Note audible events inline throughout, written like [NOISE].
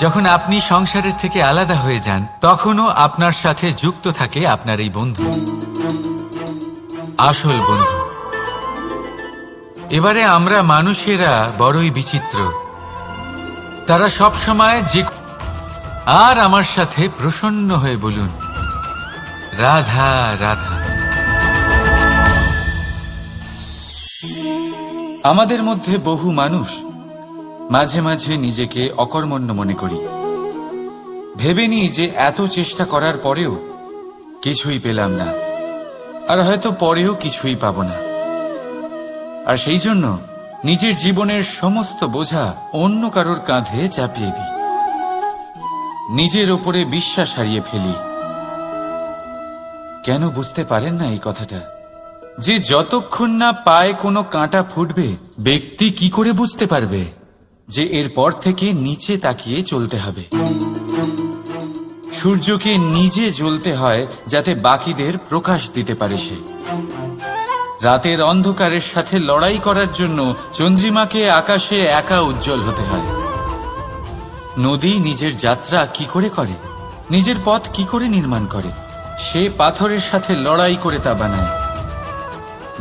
যখন আপনি সংসারের থেকে আলাদা হয়ে যান, তখনও আপনার সাথে যুক্ত থাকে আপনার এই বন্ধু। আসল বন্ধু। এবারে আমরা মানুষেরা বড়ই বিচিত্র। তারা সব সময় যে আর আমার সাথে প্রসন্ন হয়ে বলুন, রাধা রাধা। আমাদের মধ্যে বহু মানুষ। মাঝে মাঝে নিজেকে অকর্মণ্য মনে করি। ভেবে নিই যে এত চেষ্টা করার পরেও কিছুই পেলাম না। আর হয়তো পরেও কিছুই পাব না। আর সেই জন্য নিজের জীবনের সমস্ত বোঝা অন্য কারোর কাঁধে চাপিয়ে দিই। নিজের ওপরে বিশ্বাস হারিয়ে ফেলি। কেন বুঝতে পারেন না এই কথাটা? যে যতক্ষণ না পায়ে কোনো কাঁটা ফুটবে, ব্যক্তি কি করে বুঝতে পারবে? যে এরপর থেকে নিচে তাকিয়ে চলতে হবে। সূর্যকে নিজে জ্বলতে হয় যাতে বাকিদের প্রকাশ দিতে পারে সে। রাতের অন্ধকারের সাথে লড়াই করার জন্য চন্দ্রিমাকে আকাশে একা উজ্জ্বল হতে হয়। নদী নিজের যাত্রা কি করে করে? নিজের পথ কি করে নির্মাণ করে? সে পাথরের সাথে লড়াই করে তা বানায়।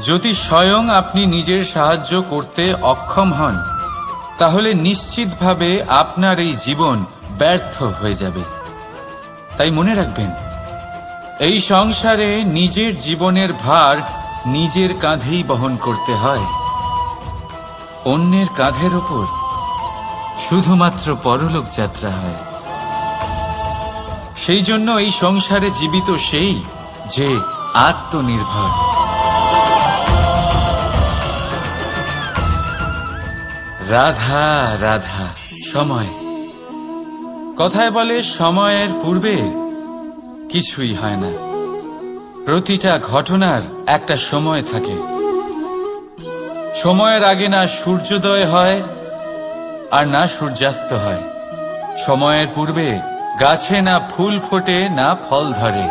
যদি স্বয়ং আপনি নিজের সাহায্য করতে অক্ষম হন তাহলে নিশ্চিতভাবে আপনার এই জীবন ব্যর্থ হয়ে যাবে। তাই মনে রাখবেন, এই সংসারে নিজের জীবনের ভার নিজের কাঁধেই বহন করতে হয়। অন্যের কাঁধের ওপর শুধুমাত্র পরলোক যাত্রা হয়। সেই জন্য এই সংসারে জীবিত সেই যে আত্মনির্ভর। রাধা রাধা, সময়। কথায় বলে সময়ের পূর্বে কিছুই হয় না। প্রতিটা ঘটনার একটা সময় থাকে। সময়ের আগে না সূর্যোদয় হয়, আর না সূর্যাস্ত হয়। সময়ের পূর্বে গাছে না ফুল ফোটে, না ফল ধরে।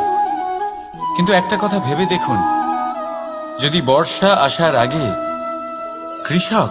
কিন্তু একটা কথা ভেবে দেখুন, যদি বর্ষা আসার আগে কৃষক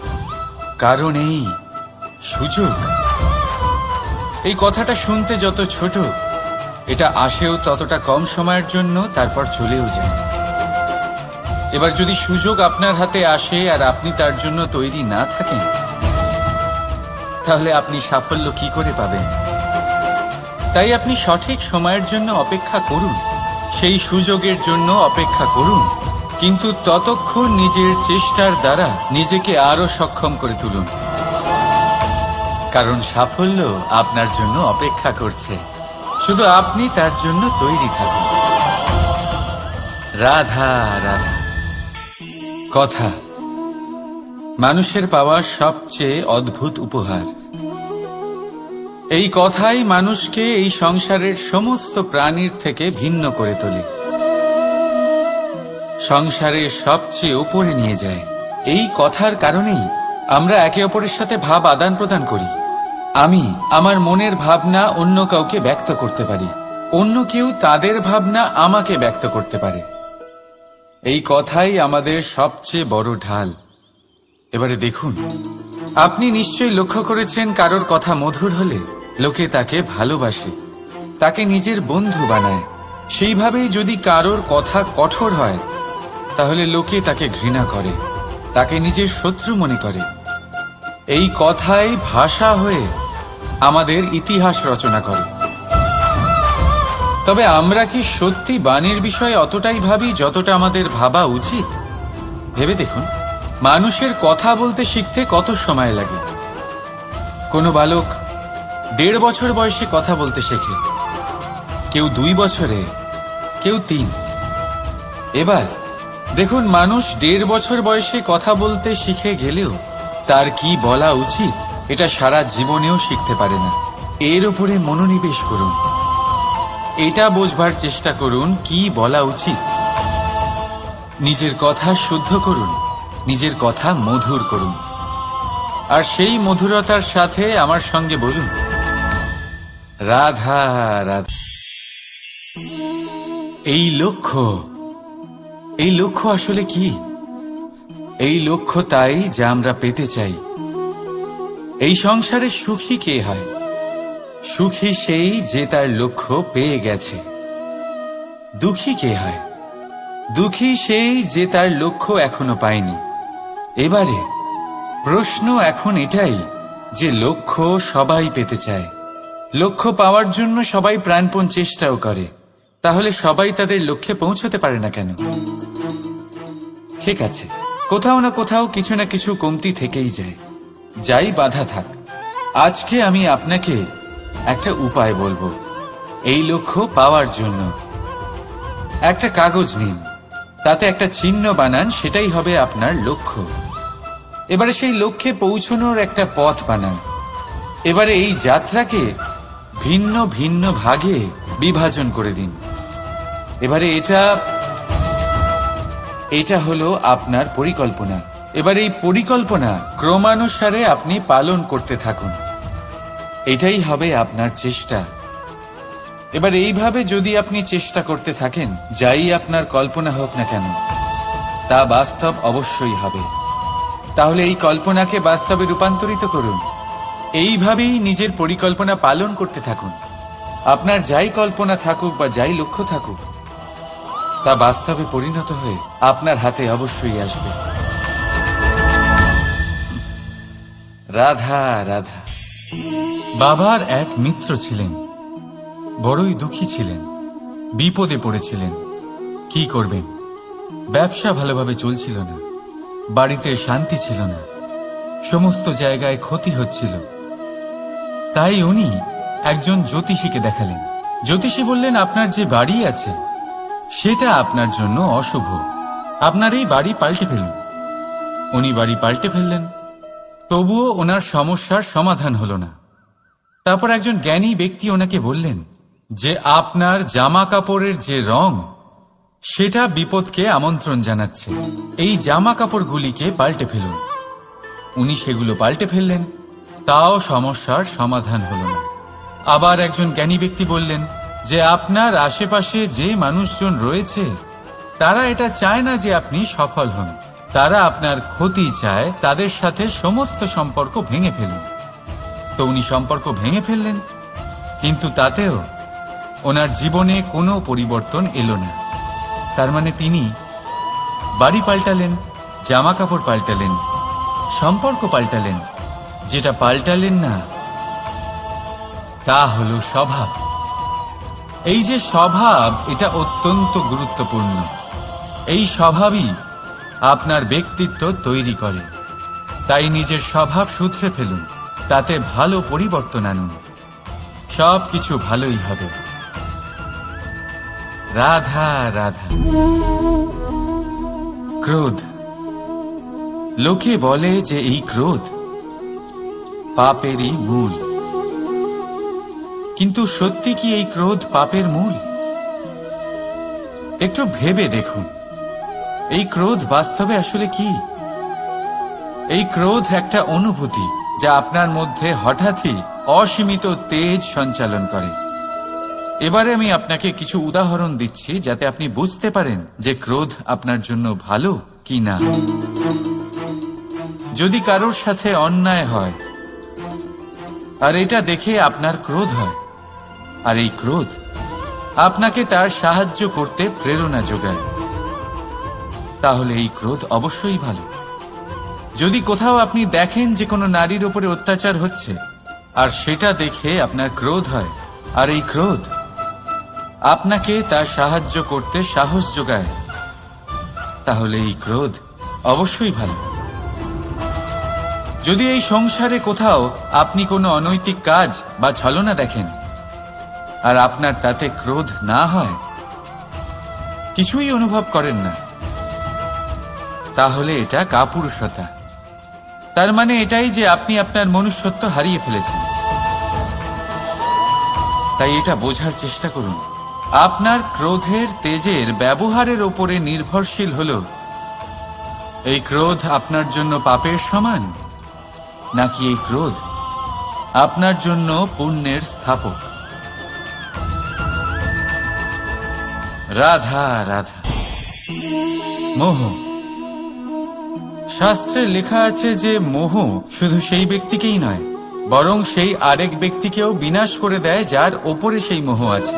কারণ এই সুযোগ। এই কথাটা শুনতে যত ছোট, এটা আসেও ততটা কম সময়ের জন্য তারপর চলেও যায়। এবার যদি সুযোগ আপনার হাতে আসে আর আপনি তার জন্য তৈরি না থাকেন, তাহলে আপনি সাফল্য কি করে পাবেন? তাই আপনি সঠিক সময়ের জন্য অপেক্ষা করুন, সেই সুযোগের জন্য অপেক্ষা করুন। কিন্তু ততক্ষণ নিজের চেষ্টার দ্বারা নিজেকে আরও সক্ষম করে তুলুন। কারণ সাফল্য আপনার জন্য অপেক্ষা করছে। শুধু আপনি তার জন্য তৈরি থাকুন। রাধা রাধা। কথা। মানুষের পাওয়া সবচেয়ে অদ্ভুত উপহার। এই কথাই মানুষকে এই সংসারের সমস্ত প্রাণীর থেকে ভিন্ন করে তোলে। সংসারের সবচেয়ে উপরে নিয়ে যায়। এই কথার কারণেই আমরা একে অপরের সাথে ভাব আদান প্রদান করি। আমি আমার মনের ভাবনা অন্য কাউকে ব্যক্ত করতে পারি। অন্য কেউ তাদের ভাবনা আমাকে ব্যক্ত করতে পারে। এই কথাই আমাদের সবচেয়ে বড় ঢাল। এবারে দেখুন, আপনি নিশ্চয়ই লক্ষ্য করেছেন কারোর কথা মধুর হলে লোকে তাকে ভালোবাসে, তাকে নিজের বন্ধু বানায়। সেইভাবেই যদি কারোর কথা কঠোর হয় তাহলে লোকে তাকে ঘৃণা করে, তাকে নিজের শত্রু মনে করে। এই কথাই ভাষা হয়ে আমাদের ইতিহাস রচনা করে। তবে আমরা কি সত্যি বাণীর বিষয়ে অতটাই ভাবি যতটা আমাদের ভাবা উচিত? ভেবে দেখুন, মানুষের কথা বলতে শিখতে কত সময় লাগে? কোনো বালক দেড় বছর বয়সে কথা বলতে শেখে, কেউ দুই বছরে, কেউ তিন। এবার দেখুন, মানুষ দেড় বছর বয়সে কথা বলতে শিখে গেলেও তার কি বলা উচিত, এটা সারা জীবনেও শিখতে পারে না। এর উপরে মনোনিবেশ করুন। এটা বোঝবার চেষ্টা করুন, কি বলা উচিত। নিজের কথা শুদ্ধ করুন, নিজের কথা মধুর করুন। আর সেই মধুরতার সাথে আমার সঙ্গে বলুন। রাধা রাধা। এই লক্ষ্য এই লক্ষ্য আসলে কি? এই লক্ষ্য তাই যা আমরা পেতে চাই। এই সংসারে সুখী কে হয়? সুখী সেই যে তার লক্ষ্য পেয়ে গেছে। দুঃখী কে হয়? দুঃখী সেই যে তার লক্ষ্য এখনও পায়নি। এবারে প্রশ্ন এখন এটাই যে লক্ষ্য সবাই পেতে চায়। লক্ষ্য পাওয়ার জন্য সবাই প্রাণপণ চেষ্টাও করে। তাহলে সবাই তাদের লক্ষ্যে পৌঁছতে পারে না কেন? ঠিক আছে। কোথাও না কোথাও কিছু না কিছু কমতি থেকেই যায়। যাই বাধা থাক, আজকে আমি আপনাকে একটা উপায় বলব। এই লক্ষ্য পাওয়ার জন্য। একটা কাগজ নিন, তাতে একটা চিহ্ন বানান, সেটাই হবে আপনার লক্ষ্য। এবারে সেই লক্ষ্যে পৌঁছনোর একটা পথ বানান। এবারে এই যাত্রাকে ভিন্ন ভিন্ন ভাগে বিভাজন করে দিন। এবারে এটা এটা হলো আপনার পরিকল্পনা। এবার এই পরিকল্পনা ক্রমানুসারে আপনি পালন করতে থাকুন। এটাই হবে আপনার চেষ্টা। এবার এইভাবে যদি আপনি চেষ্টা করতে থাকেন, যাই আপনার কল্পনা হোক না কেন, তা বাস্তব অবশ্যই হবে। তাহলে এই কল্পনাকে বাস্তবে রূপান্তরিত করুন। এইভাবেই নিজের পরিকল্পনা পালন করতে থাকুন। আপনার যাই কল্পনা থাকুক বা যাই লক্ষ্য থাকুক তা বাস্তবে পরিণত হয়ে আপনার হাতে অবশ্যই আসবে। রাধা রাধা। বাবার এক মিত্র ছিলেন। বড়ই দুঃখী ছিলেন। বিপদে পড়েছিলেন। কি করবেন ব্যবসা ভালোভাবে চলছিল না। বাড়িতে শান্তি ছিল না। সমস্ত জায়গায় ক্ষতি হচ্ছিল। তাই উনি একজন জ্যোতিষীকে দেখালেন। জ্যোতিষী বললেন, আপনার যে বাড়ি আছে সেটা আপনার জন্য অশুভ। আপনার এই বাড়ি পাল্টে ফেলুন। উনি বাড়ি পাল্টে ফেললেন। তবুও ওনার সমস্যার সমাধান হল না। তারপর একজন জ্ঞানী ব্যক্তি ওনাকে বললেন যে, আপনার জামা কাপড়ের যে রং, সেটা বিপদকে আমন্ত্রণ জানাচ্ছে। এই জামা কাপড়গুলিকে পাল্টে ফেলুন। উনি সেগুলো পাল্টে ফেললেন। তাও সমস্যার সমাধান হল না। আবার একজন জ্ঞানী ব্যক্তি বললেন যে আপনার আশেপাশে যে মানুষজন রয়েছে, তারা এটা চায় না যে আপনি সফল হন। তারা আপনার ক্ষতি চায়, তাদের সাথে সমস্ত সম্পর্ক ভেঙে ফেলুন। তো উনি সম্পর্ক ভেঙে ফেললেন, কিন্তু তাতেও ওনার জীবনে কোনো পরিবর্তন এলো না। তার মানে তিনি বাড়ি পাল্টালেন জামা কাপড় পাল্টালেন, সম্পর্ক পাল্টালেন। যেটা পাল্টালেন না, তা হলো স্বভাব। এই যে স্বভাব, এটা অত্যন্ত গুরুত্বপূর্ণ। এই স্বভাবই আপনার ব্যক্তিত্ব তৈরি করে। তাই নিজের স্বভাব শুধরে ফেলুন, তাতে ভালো পরিবর্তন আনুন। সব কিছু ভালোই হবে। রাধা রাধা। ক্রোধ। লোকে বলে যে এই ক্রোধ পাপেরই মূল। কিন্তু সত্যি কি এই ক্রোধ পাপের মূল? একটু ভেবে দেখুন। এই ক্রোধ বাস্তবে আসলে কি? এই ক্রোধ একটা অনুভূতি যা আপনার মধ্যে হঠাৎই অসীমিত তেজ সঞ্চালন করে। এবারে আমি আপনাকে কিছু উদাহরণ দিচ্ছি যাতে আপনি বুঝতে পারেন যে ক্রোধ আপনার জন্য ভালো কি না। যদি কারোর সাথে অন্যায় হয়, আর এটা দেখে আপনার ক্রোধ হয় আর এই ক্রোধ আপনাকে তার সাহায্য করতে প্রেরণা যোগায়। তাহলে এই ক্রোধ অবশ্যই ভালো। যদি কোথাও আপনি দেখেন যে কোনো নারীর ওপরে অত্যাচার হচ্ছে, আর সেটা দেখে আপনার ক্রোধ হয়, আর এই ক্রোধ আপনাকে তার সাহায্য করতে সাহস যোগায়, তাহলে এই ক্রোধ অবশ্যই ভালো। যদি এই সংসারে কোথাও আপনি কোনো অনৈতিক কাজ বা ছলনা দেখেন আর আপনার তাতে ক্রোধ না হয়? কিছুই অনুভব করেন না। তাহলে এটা কাপুরুষতা। তার মানে এটাই যে আপনি আপনার মনুষ্যত্ব হারিয়ে ফেলেছেন। তাই এটা বোঝার চেষ্টা করুন। আপনার ক্রোধের তেজের ব্যবহারের ওপরে নির্ভরশীল হল। এই ক্রোধ আপনার জন্য পাপের সমান, নাকি এই ক্রোধ আপনার জন্য পুণ্যের স্থাপক? রাধা রাধা। মোহ। শাস্ত্রে লেখা আছে যে মোহ শুধু সেই ব্যক্তিকেই নয়, বরং সেই আরেক ব্যক্তিকেও বিনাশ করে দেয় যার ওপরে সেই মোহ আছে।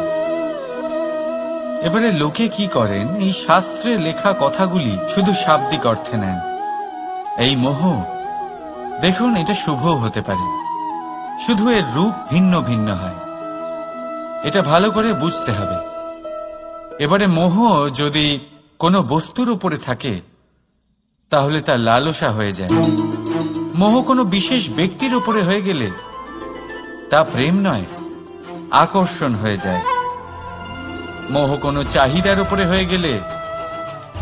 এবারে লোকে কি করেন? এই শাস্ত্রে লেখা কথাগুলি শুধু শাব্দিক অর্থে নেন। এই মোহ, দেখুন, এটা শুভও হতে পারে। শুধু এর রূপ ভিন্ন ভিন্ন হয়। এটা ভালো করে বুঝতে হবে। এবারে মোহ যদি কোনো বস্তুর উপরে থাকে, তাহলে তা লালসা হয়ে যায়। মোহ কোনো বিশেষ ব্যক্তির উপরে হয়ে গেলে তা প্রেম নয়, আকর্ষণ হয়ে যায়। মোহ কোনো চাহিদার উপরে হয়ে গেলে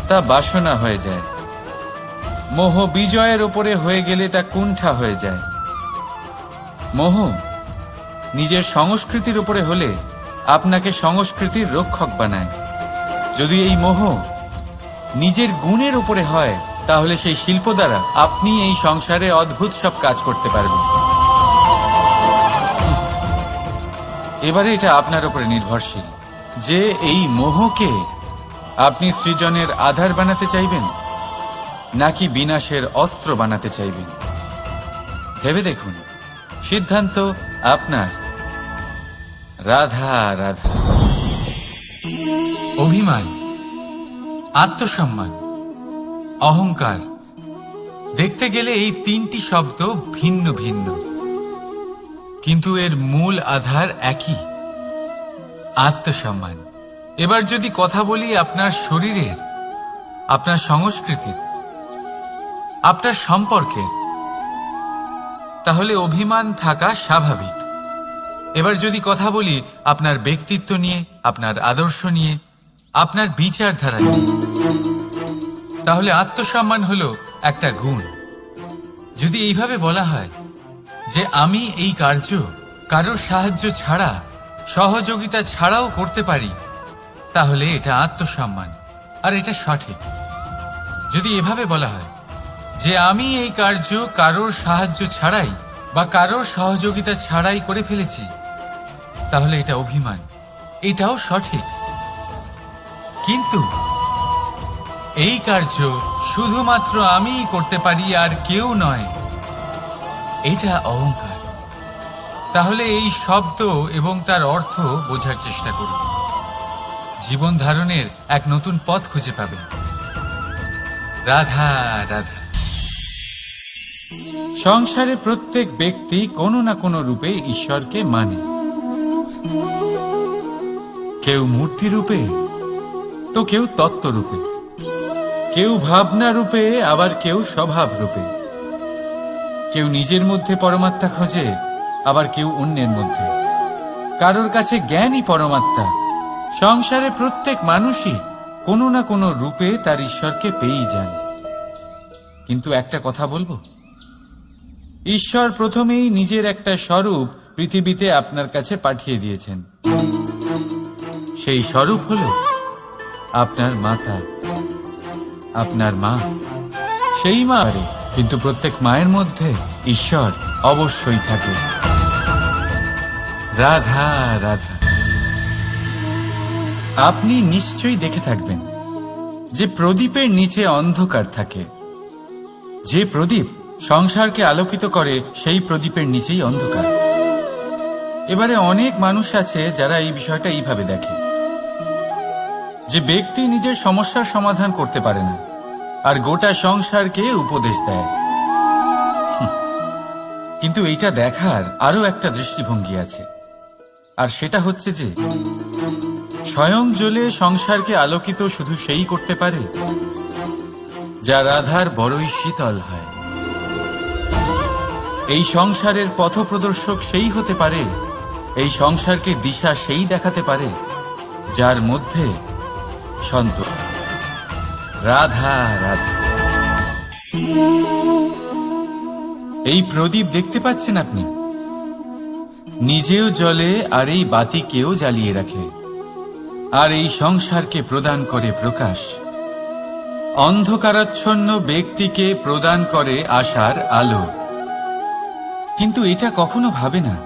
তা বাসনা হয়ে যায়। মোহ বিজয়ের উপরে হয়ে গেলে তা কুণ্ঠা হয়ে যায়। মোহ নিজের সংস্কৃতির উপরে হলে আপনাকে সংস্কৃতির রক্ষক বানায়। যদি এই মোহ নিজের গুণের উপরে হয়, তাহলে সেই শিল্প দ্বারা আপনি এই সংসারে অদ্ভুত সব কাজ করতে পারবেন। এবারে এটা আপনার উপরে নির্ভরশীল যে এই মোহকে আপনি সৃজনের আধার বানাতে চাইবেন, নাকি বিনাশের অস্ত্র বানাতে চাইবেন? ভেবে দেখুন, সিদ্ধান্ত আপনার। রাধা রাধা। অভিমান, আত্মসম্মান, অহংকার। দেখতে গেলে এই তিনটি শব্দ ভিন্ন ভিন্ন। কিন্তু এর মূল আধার একই, আত্মসম্মান। এবার যদি কথা বলি আপনার শরীরের, আপনার সংস্কৃতির, আপনার সম্পর্কের, তাহলে অভিমান থাকা স্বাভাবিক। এবার যদি কথা বলি আপনার ব্যক্তিত্ব নিয়ে, আপনার আদর্শ নিয়ে আপনার বিচারধারা তাহলে আত্মসম্মান হলো একটা গুণ। যদি এইভাবে বলা হয় যে আমি এই কার্য কারোর সাহায্য ছাড়া, সহযোগিতা ছাড়াও করতে পারি, তাহলে এটা আত্মসম্মান, আর এটা সঠিক। যদি এভাবে বলা হয় যে আমি এই কার্য কারোর সাহায্য ছাড়াই বা কারোর সহযোগিতা ছাড়াই করে ফেলেছি, তাহলে এটা অভিমান, এটাও সঠিক। কিন্তু এই কার্য শুধুমাত্র আমিই করতে পারি আর কেউ নয়। এটা অহংকার। তাহলে এই শব্দ এবং তার অর্থ বোঝার চেষ্টা করুন। জীবন ধারণের এক নতুন পথ খুঁজে পাবেন রাধা রাধা। সংসারে প্রত্যেক ব্যক্তি কোনো না কোনো রূপে ঈশ্বরকে মানে। কেউ মূর্তি রূপে তো কেউ তত্ত্ব রূপে কেউ ভাবনা রূপে আবার কেউ স্বভাব রূপে কেউ নিজের মধ্যে পরমাত্মা খোঁজে, আবার কেউ অন্যের মধ্যে। কারোর কাছে জ্ঞানই পরমাত্মা। সংসারে প্রত্যেক মানুষই কোনো না কোনো রূপে তার ঈশ্বরকে পেয়েই যান। কিন্তু একটা কথা বলব? ঈশ্বর প্রথমেই নিজের একটা স্বরূপ পৃথিবীতে আপনার কাছে পাঠিয়ে দিয়েছেন। সেই স্বরূপ হল আপনার মাতা, আপনার মা, সেই মা কিন্তু প্রত্যেক মায়ের মধ্যে ঈশ্বর অবশ্যই থাকে। রাধা রাধা। আপনি নিশ্চয়ই দেখে থাকবেন যে প্রদীপের নিচে অন্ধকার থাকে। যে প্রদীপ সংসারকে আলোকিত করে, সেই প্রদীপের নিচেই অন্ধকার। এবারে অনেক মানুষ আছে যারা এই বিষয়টা এইভাবে দেখে। যে ব্যক্তি নিজের সমস্যার সমাধান করতে পারে না, আর গোটা সংসারকে উপদেশ দেয়। কিন্তু এইটা দেখার আরও একটা দৃষ্টিভঙ্গি আছে। আর সেটা হচ্ছে যে, স্বয়ং জ্বলে সংসারকে আলোকিত শুধু সেই করতে পারে, যা রাধার বড়ই শীতল হয়। এই সংসারের পথপ্রদর্শক সেই হতে পারে, এই সংসারকে দিশা সেই দেখাতে পারে, যার মধ্যে সন্ত। রাধা রাধা। এই প্রদীপ দেখতে পাচ্ছেন আপনি? নিজেও জ্বলে আর এই বাতিকেও জ্বালিয়ে রাখে। আর এই সংসারকে প্রদান করে প্রকাশ। অন্ধকারাচ্ছন্ন ব্যক্তিকে প্রদান করে আশার আলো। কিন্তু এটা কখনো ভাবে না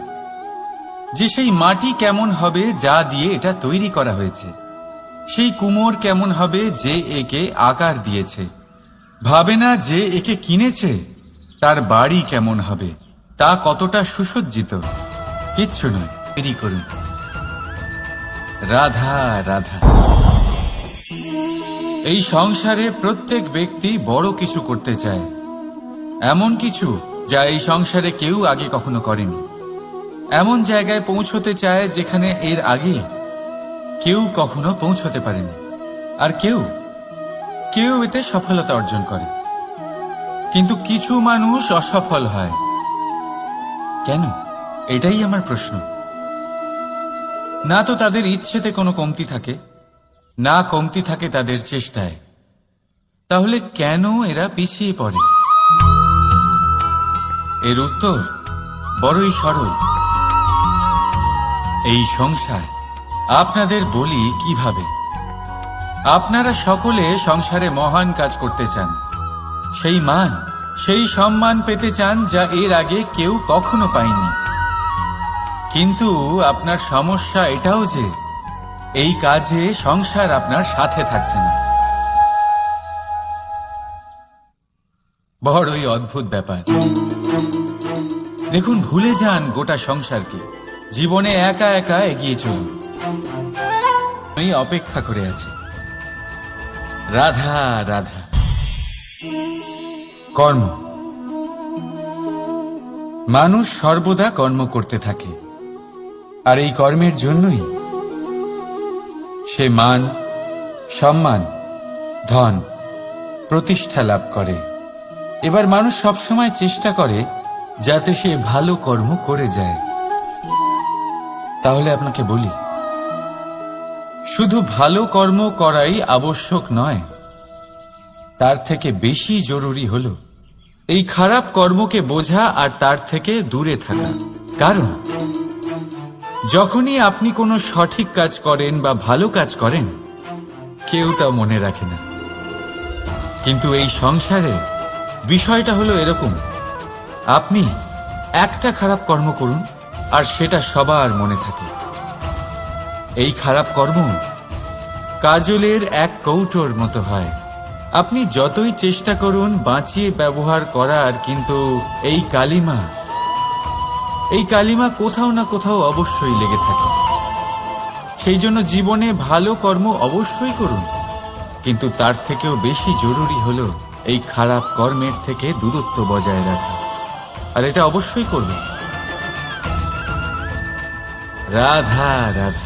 যে সেই মাটি কেমন হবে যা দিয়ে এটা তৈরি করা হয়েছে। সেই কুমোর কেমন হবে যে একে আকার দিয়েছে? ভাবে না যে একে কিনেছে? তার বাড়ি কেমন হবে? তা কতটা সুসজ্জিত? কিচ্ছু নয়, দেরি করুন। রাধা রাধা। এই সংসারে প্রত্যেক ব্যক্তি বড় কিছু করতে চায়। এমন কিছু যা এই সংসারে কেউ আগে কখনো করেনি। এমন জায়গায় পৌঁছতে চায় যেখানে এর আগে কেউ কখনো পৌঁছতে পারেনি। আর কেউ কেউ এতে সফলতা অর্জন করে। কিন্তু কিছু মানুষ অসফল হয়। কেন? এটাই আমার প্রশ্ন। না তো তাদের ইচ্ছেতে কোনো কমতি থাকে, না কমতি থাকে তাদের চেষ্টায়। তাহলে কেন এরা পিছিয়ে পড়ে? এর উত্তর বড়ই সরল। এই সংসার। আপনাদের বলি কীভাবে? আপনারা সকলে সংসারে মহান কাজ করতে চান। সেই মান, সেই সম্মান পেতে চান যা এর আগে কেউ কখনো পায়নি। কিন্তু আপনার সমস্যা এটাও যে, এই কাজে সংসার আপনার সাথে থাকছে না। বড়ই অদ্ভুত ব্যাপার। দেখুন, ভুলে যান গোটা সংসারকে। জীবনে একা একা এগিয়ে চলুন। আমি অপেক্ষা করে আছি। রাধা রাধা। কর্ম। মানুষ সর্বদা কর্ম করতে থাকে। আর এই কর্মের জন্যই সে মান, সম্মান, ধন প্রতিষ্ঠা লাভ করে। এবার মানুষ সবসময় চেষ্টা করে যাতে সে ভালো কর্ম করে যায়। তাহলে আপনাকে বলি শুধু ভালো কর্ম করাই আবশ্যক নয়, তার থেকে বেশি জরুরি হল এই খারাপ কর্মকে বোঝা আর তার থেকে দূরে থাকা। কারণ, যখনই আপনি কোনো সঠিক কাজ করেন বা ভালো কাজ করেন, কেউ তা মনে রাখে না। কিন্তু এই সংসারে বিষয়টা হলো এরকম, আপনি একটা খারাপ কর্ম করুন আর সেটা সবার মনে থাকে। এই খারাপ কর্ম কাজলের এক কৌটোর মতো হয়। আপনি যতই চেষ্টা করুন বাঁচিয়ে ব্যবহার করার কিন্তু এই কালিমা এই কালিমা কোথাও না কোথাও অবশ্যই লেগে থাকে। সেই জন্য জীবনে ভালো কর্ম অবশ্যই করুন, কিন্তু তার থেকেও বেশি জরুরি হল এই খারাপ কর্মের থেকে দূরত্ব বজায় রাখা। আর এটা অবশ্যই করবেন রাধা রাধা।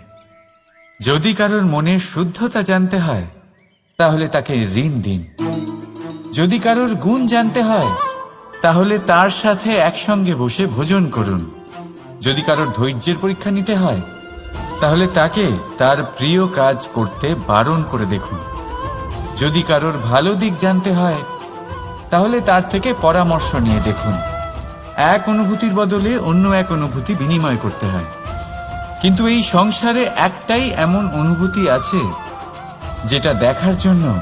যদি কারোর মনের শুদ্ধতা জানতে হয়, তাহলে তাকে ঋণ দিন। যদি কারোর গুণ জানতে হয়, তাহলে তার সাথে একসঙ্গে বসে ভোজন করুন। যদি কারোর ধৈর্যের পরীক্ষা নিতে হয়, তাহলে তাকে তার প্রিয় কাজ করতে বারণ করে দেখুন। যদি কারোর ভালো দিক জানতে হয়, তাহলে তার থেকে পরামর্শ নিয়ে দেখুন। এক অনুভূতির বদলে অন্য এক অনুভূতি বিনিময় করতে হয়। কিন্তু এই সংসারে একটাই এমন অনুভূতি আছে, যেটা দেখার জন্য,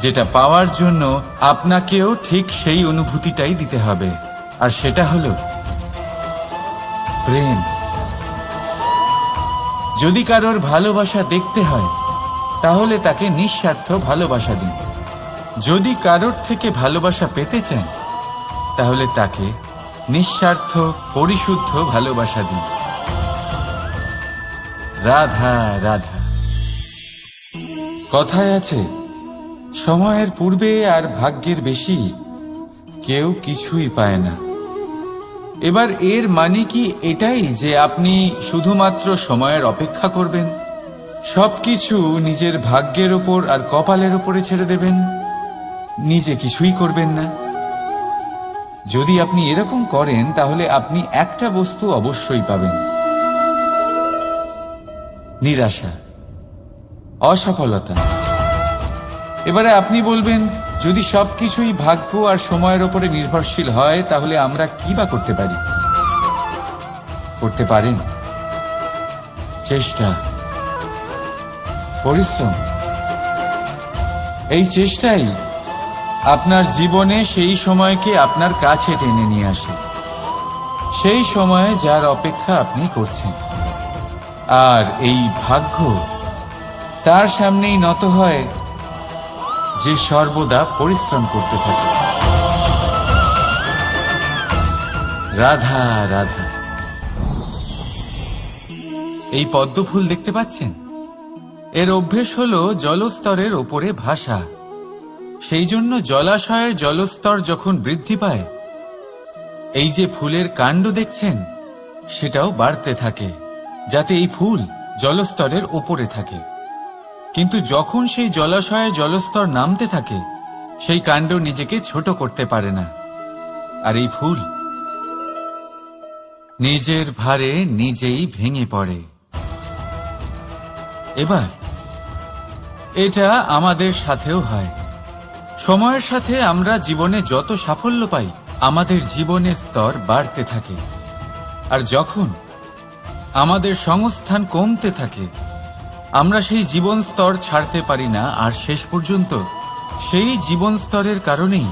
যেটা পাওয়ার জন্য আপনাকেও ঠিক সেই অনুভূতিটাই দিতে হবে। আর সেটা হলো প্রেম। যদি কারোর ভালোবাসা দেখতে হয়, তাহলে তাকে নিঃস্বার্থ ভালোবাসা দিন। যদি কারোর থেকে ভালোবাসা পেতে চান, তাহলে তাকে নিঃস্বার্থ, পরিশুদ্ধ ভালোবাসা দিন। রাধা রাধা। কথায় আছে, সময়ের পূর্বে আর ভাগ্যের বেশি কেউ কিছুই পায় না। এবার এর মানে কি এটাই যে আপনি শুধুমাত্র সময়ের অপেক্ষা করবেন? সবকিছু নিজের ভাগ্যের ওপর আর কপালের ওপরে ছেড়ে দেবেন। নিজে কিছুই করবেন না। যদি আপনি এরকম করেন, তাহলে আপনি একটা বস্তু অবশ্যই পাবেন। নিরাশা, অসফলতা। এবারে আপনি বলবেন, যদি সবকিছুই ভাগ্য আর সময়ের ওপরে নির্ভরশীল হয়, তাহলে আমরা কি বা করতে পারি? করতে পারেন। চেষ্টা। পরিশ্রম। এই চেষ্টাই আপনার জীবনে সেই সময়কে আপনার কাছে টেনে নিয়ে আসে। সেই সময়ে যার অপেক্ষা আপনি করছেন। আর এই ভাগ্য তার সামনেই নত হয় যে সর্বদা পরিশ্রম করতে থাকে। রাধা রাধা। এই পদ্ম ফুল দেখতে পাচ্ছেন? এর অভ্যেস হল জলস্তরের ওপরে ভাষা সেই জন্য জলাশয়ের জলস্তর যখন বৃদ্ধি পায়, এই যে ফুলের কাণ্ড দেখছেন, সেটাও বাড়তে থাকে। যাতে এই ফুল জলস্তরের ওপরে থাকে। কিন্তু যখন সেই জলাশয়ে জলস্তর নামতে থাকে, সেই কাণ্ড নিজেকে ছোট করতে পারে না। আর এই ফুল নিজের ভারে নিজেই ভেঙে পড়ে। এবার এটা আমাদের সাথেও হয়। সময়ের সাথে আমরা জীবনে যত সাফল্য পাই, আমাদের জীবনের স্তর বাড়তে থাকে। আর যখন আমাদের সংস্থান কমতে থাকে। আমরা সেই জীবন স্তর ছাড়তে পারি না, আর শেষ পর্যন্ত সেই জীবন স্তরের কারণেই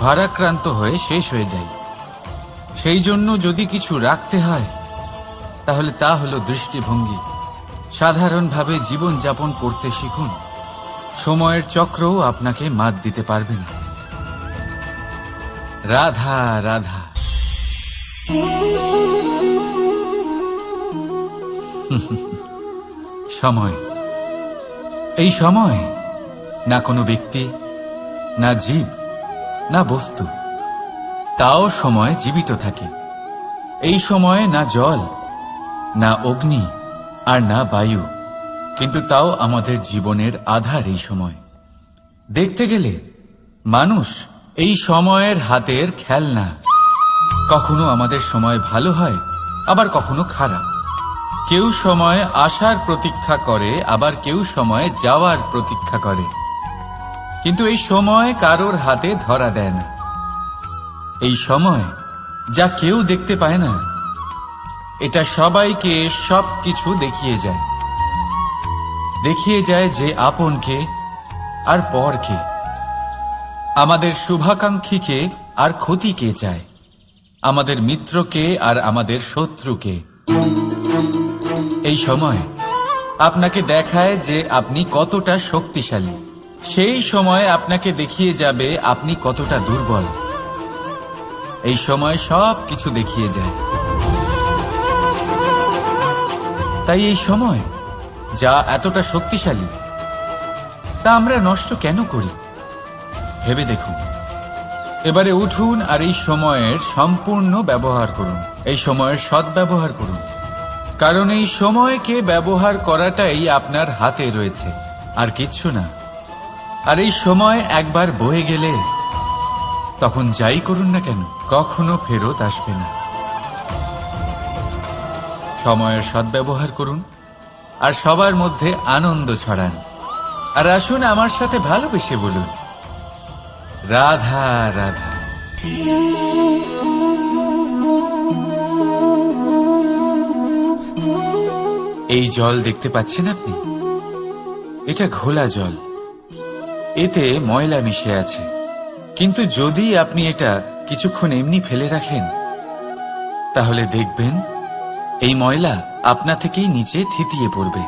ভারাক্রান্ত হয়ে শেষ হয়ে যায় সেই জন্য যদি কিছু রাখতে হয়, তাহলে তা হলো দৃষ্টিভঙ্গি। সাধারণভাবে জীবন যাপন করতে শিখুন। সময়ের চক্রও আপনাকে মাত দিতে পারবে না। রাধা রাধা। [LAUGHS] সময়। এই সময় না কোনো ব্যক্তি, না জীব, না বস্তু। তাও সময় জীবিত থাকে। এই সময়ে না জল, না অগ্নি আর না বায়ু, কিন্তু তাও আমাদের জীবনের আধার এই সময়। দেখতে গেলে মানুষ এই সময়ের হাতের খেলনা। কখনো আমাদের সময় ভালো হয়, আবার কখনো খারাপ। কেউ সময় আসার প্রতীক্ষা করে, আবার কেউ সময় যাওয়ার প্রতীক্ষা করে। কিন্তু এই সময় কারোর হাতে ধরা দেয় না। এই সময় যা কেউ দেখতে পায় না, এটা সবাইকে সব কিছু দেখিয়ে যায়। দেখিয়ে যায় যে আপনকে আর পরকে। আমাদের শুভাকাঙ্ক্ষীকে আর ক্ষতি কে চায়। আমাদের মিত্রকে আর আমাদের শত্রুকে। এই সময় আপনাকে দেখায় যে আপনি কতটা শক্তিশালী। সেই সময় আপনাকে দেখিয়ে যাবে আপনি কতটা দুর্বল। এই সময় সব কিছু দেখিয়ে যায়। তাই এই সময় যা এতটা শক্তিশালী, তা আমরা নষ্ট কেন করি? ভেবে দেখুন। এবারে উঠুন আর এই সময়ের সম্পূর্ণ ব্যবহার করুন। এই সময়ের সদ্ব্যবহার করুন। কারণ এই সময়কে ব্যবহার করাটাই আপনার হাতে রয়েছে, আর কিচ্ছু না। আর এই সময় একবার বয়ে গেলে তখন যাই করুন না কেন, কখনো ফেরত আসবে না। সময়ের সদ্ব্যবহার করুন, আর সবার মধ্যে আনন্দ ছড়ান। আর আসুন আমার সাথে ভালোবেসে বলুন, রাধা রাধা। এই জল দেখতে পাচ্ছেন আপনি? এটা ঘোলা জল। এতে ময়লা মিশে আছে। কিন্তু যদি আপনি এটা কিছুক্ষণ এমনি ফেলে রাখেন, তাহলে দেখবেন এই ময়লা আপনা থেকেই নিচে থিতিয়ে পড়বে।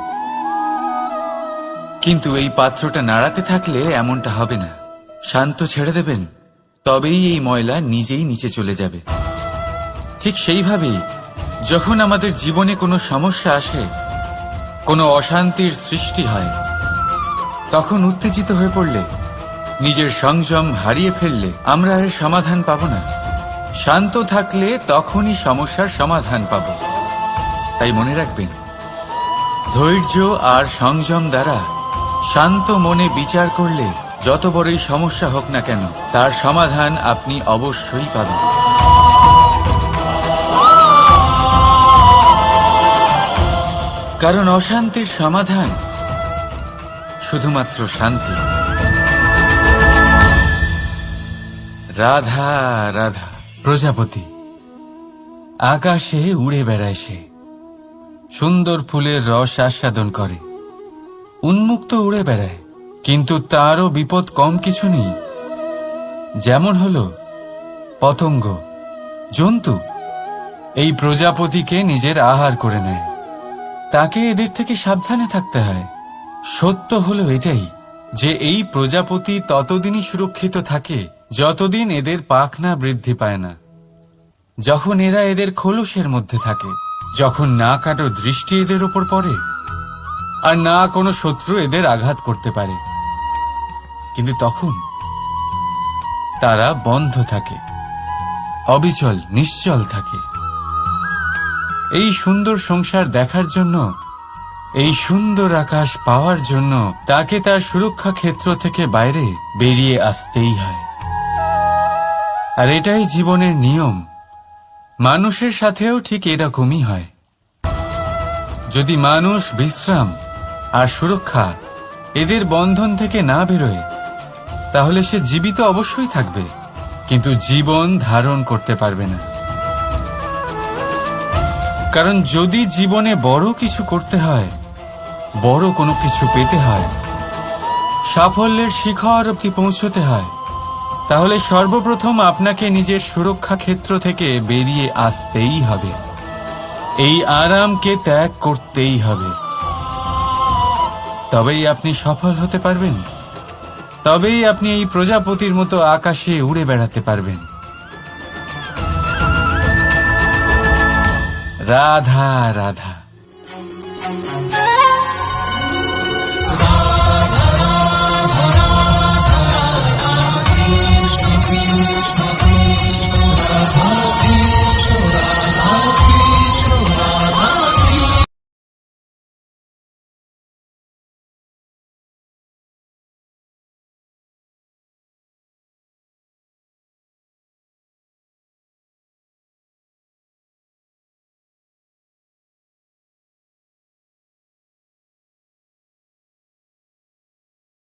কিন্তু এই পাত্রটা নাড়াতে থাকলে এমনটা হবে না। শান্ত ছেড়ে দেবেন, তবেই এই ময়লা নিজেই নিচে চলে যাবে। ঠিক সেইভাবেই যখন আমাদের জীবনে কোনো সমস্যা আসে কোনো অশান্তির সৃষ্টি হয়। তখন উত্তেজিত হয়ে পড়লে, নিজের সংযম হারিয়ে ফেললে আমরা এর সমাধান পাব না। শান্ত থাকলে তখনই সমস্যার সমাধান পাব। তাই মনে রাখবেন, ধৈর্য আর সংযম দ্বারা শান্ত মনে বিচার করলে যত বড়ই সমস্যা হোক না কেন, তার সমাধান আপনি অবশ্যই পাবেন। কারণ অশান্তির সমাধান শুধুমাত্র শান্তি। রাধা রাধা। প্রজাপতি, আকাশে উড়ে বেড়ায় সে। সুন্দর ফুলের রস আস্বাদন করে। উন্মুক্ত উড়ে বেড়ায়। কিন্তু তারও বিপদ কম কিছু নেই। যেমন হল পতঙ্গ, জন্তু। এই প্রজাপতিকে নিজের আহার করে নেয়। তাকে এদের থেকে সাবধানে থাকতে হয়। সত্য হলো এটাই যে এই প্রজাপতি ততদিনই সুরক্ষিত থাকে, যতদিন এদের পাখনা বৃদ্ধি পায় না। যখন এরা এদের খোলসের মধ্যে থাকে, যখন না কারও দৃষ্টি এদের ওপর পড়ে, আর না কোনো শত্রু এদের আঘাত করতে পারে। কিন্তু তখন তারা বন্ধ থাকে, অবিচল, নিশ্চল থাকে। এই সুন্দর সংসার দেখার জন্য, এই সুন্দর আকাশ পাওয়ার জন্য তাকে তার সুরক্ষা ক্ষেত্র থেকে বাইরে বেরিয়ে আসতেই হয়। আর এটাই জীবনের নিয়ম। মানুষের সাথেও ঠিক এরকমই হয়। যদি মানুষ বিশ্রাম আর সুরক্ষা এদের বন্ধন থেকে না বেরোয়, তাহলে সে জীবিত অবশ্যই থাকবে, কিন্তু জীবন ধারণ করতে পারবে না। কারণ যদি জীবনে বড় কিছু করতে হয়, বড় কোনো কিছু পেতে হয়, সাফল্যের শিখর অব্দি পৌঁছতে হয়, তাহলে সর্বপ্রথম আপনাকে নিজের সুরক্ষা ক্ষেত্র থেকে বেরিয়ে আসতেই হবে। এই আরামকে ত্যাগ করতেই হবে। তবেই আপনি সফল হতে পারবেন। তবেই আপনি এই প্রজাপতির মতো আকাশে উড়ে বেড়াতে পারবেন। রাধা রাধা